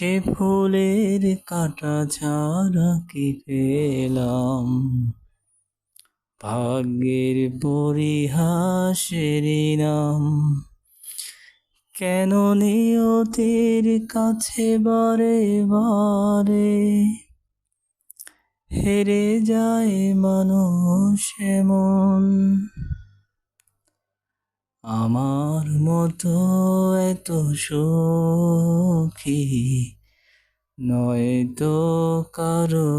সে ফুলের কাটা ছাড়া কি পেলাম? ভাগ্যের পরিহাসের নাম। কেন নিয়তির কাছে বারে বারে হেরে যায় মানুষ এমন? আমার মতো এত সুখী নয় তো কারো